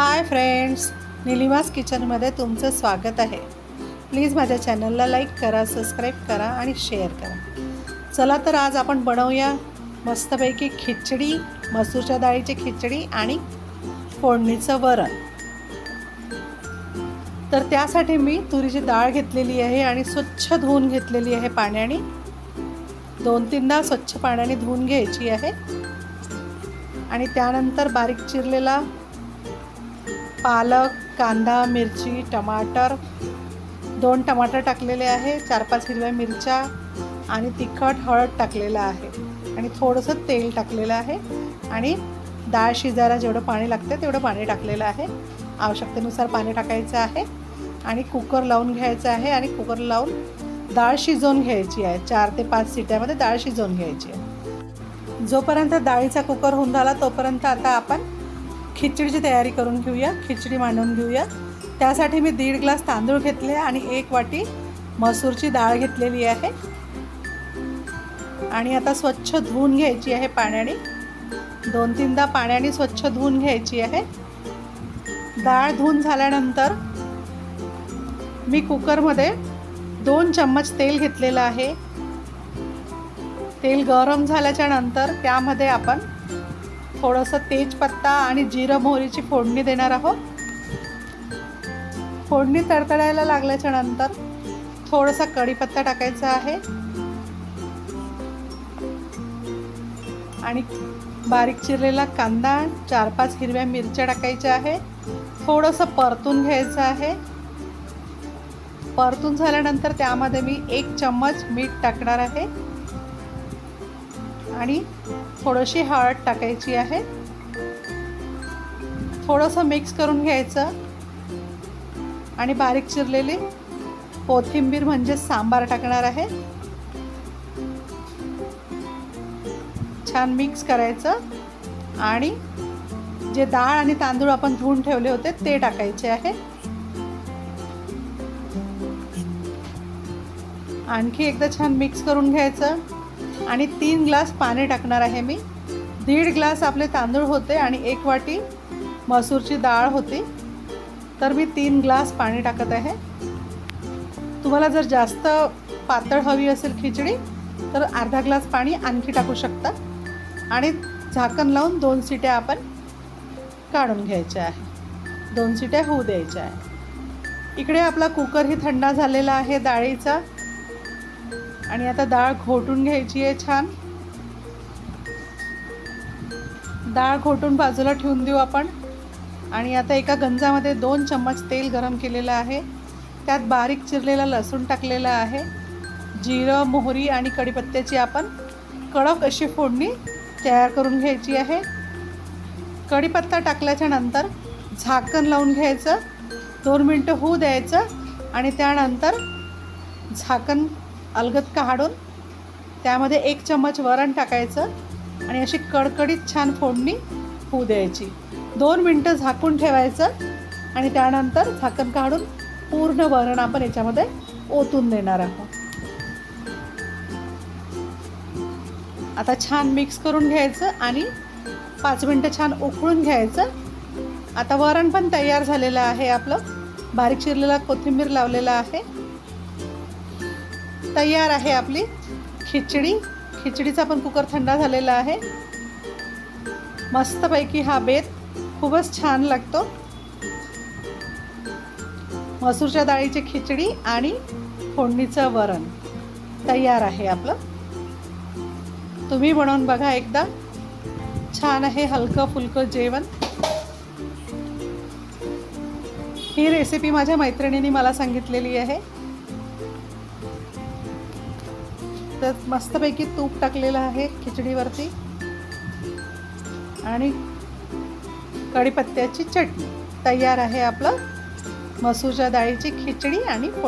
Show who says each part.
Speaker 1: Hi friends निलिमास किचनमध्ये तुमचं स्वागत आहे. प्लीज माझ्या चॅनलला लाईक करा सबस्क्राईब करा आणि शेअर करा. चला तर आज आपण बनवूया मस्तपैकी खिचडी मसूरच्या डाळीची खिचडी आणि फोडणीचं वरण. तर त्यासाठी मी तुरीची डाळ घेतलेली आहे आणि स्वच्छ धुवून घेतलेली आहे पाण्याने. दोन तीनदा स्वच्छ पाण्याने धुवून घ्यायची आहे. आणि त्यानंतर बारीक चिरलेला पालक कांदा मिरची टमाटर दोन टमाटर टाकलेले आहे चार पाच हिरव्या मिरच्या आणि तिखट हळद टाकलेलं आहे. आणि थोडंसं तेल टाकलेलं आहे आणि डाळ शिजायला जेवढं पाणी लागतं तेवढं पाणी टाकलेलं आहे. आवश्यकतेनुसार पाणी टाकायचं आहे आणि कुकर लावून घ्यायचं आहे आणि कुकर लावून डाळ शिजवून घ्यायची आहे. चार ते पाच सिट्यामध्ये डाळ शिजवून घ्यायची आहे. जोपर्यंत डाळीचा कुकर होऊन झाला तोपर्यंत आता आपण खिचडीची तयारी करून घेऊया खिचडी मांडून घेऊया. त्यासाठी मी दीड ग्लास तांदूळ घेतले आणि एक वाटी मसूरची डाळ घेतलेली आहे. आणि आता स्वच्छ धुवून घ्यायची आहे पाण्याने. दोन तीनदा पाण्याने स्वच्छ धुवून घ्यायची आहे. डाळ धुवून झाल्यानंतर मी कुकरमध्ये दोन चम्मच तेल घेतलेलं आहे. तेल गरम झाल्याच्यानंतर त्यामध्ये आपण थोडंसं तेजपत्ता आणि जिरं मोहरीची फोडणी देणार आहोत. फोडणी तडतडायला लागल्याच्या नंतर थोडासा कढीपत्ता टाकायचा आहे. आणि बारीक चिरलेला कांदा चार पाच हिरव्या मिरच्या टाकायच्या आहे. थोडंसं परतून घ्यायचं आहे. परतून झाल्यानंतर त्यामध्ये मी एक चम्मच मीठ टाकणार आहे. आणि थोडीशी हळद टाकायची आहे. थोडंसं मिक्स करून घ्यायचं. आणि बारीक चिरलेली कोथिंबीर म्हणजे सांबार टाकणार आहे. छान मिक्स करायचं. आणि जे डाळ आणि तांदूळ आपण धुवून ठेवले होते ते टाकायचे आहे. आणखी एकदा छान मिक्स करून घ्यायचं. आणि तीन ग्लास पाणी टाकणार आहे मी. दीड ग्लास आपले तांदूळ होते आणि एक वाटी मसूरची डाळ होती. तर मी तीन ग्लास पाणी टाकत आहे. तुम्हाला जर जास्त पातळ हवी असेल खिचडी तर अर्धा ग्लास पाणी आणखी टाकू शकता. आणि झाकण लावून दोन सिट्या आपण काढून घ्यायच्या आहे. दोन सिट्या होऊ द्यायच्या आहे. इकडे आपला कुकरही थंडा झालेला आहे डाळीचा. आणि आता डाळ घोटून घ्यायची आहे छान. डाळ घोटून बाजूला ठेवून देऊ आपण. आणि आता एका गंजामध्ये दोन चम्मच तेल गरम केलेलं आहे. त्यात बारीक चिरलेला लसूण टाकलेला आहे. जिरं मोहरी आणि कढीपत्त्याची आपण कडक अशी फोडणी तयार करून घ्यायची आहे. कढीपत्ता टाकल्याच्या नंतर झाकण लावून घ्यायचं. दोन मिनटं होऊ द्यायचं आणि त्यानंतर झाकण अलगद काढून त्यामध्ये एक चम्मच वरण टाकायचं आणि अशी कडकडीत छान फोडणी होऊ द्यायची. दोन मिनटं झाकून ठेवायचं आणि त्यानंतर झाकण काढून पूर्ण वरण आपण याच्यामध्ये ओतून देणार आहोत. आता छान मिक्स करून घ्यायचं आणि पाच मिनटं छान उकळून घ्यायचं. आता वरण पण तयार झालेलं आहे आपलं. बारीक चिरलेला कोथिंबीर लावलेला आहे. तयार आहे आपली. खिचडी. खिचडीचा पण कुकर थंडा झालेला आहे. मस्तपैकी हा बेत खूपच छान लागतो. मसूरच्या डाळीची खिचडी आणि फोडणीचं वरण तयार आहे आपलं. तुम्ही बनवून बघा एकदा. छान आहे हलकं फुलकं जेवण. ही रेसिपी माझ्या मैत्रिणीने मला सांगितलेली आहे. तर मस्तपैकी तूप टाकलेलं आहे खिचडीवरती. आणि कढीपत्त्याची चटणी. तयार आहे आपलं मसूरच्या डाळीची खिचडी आणि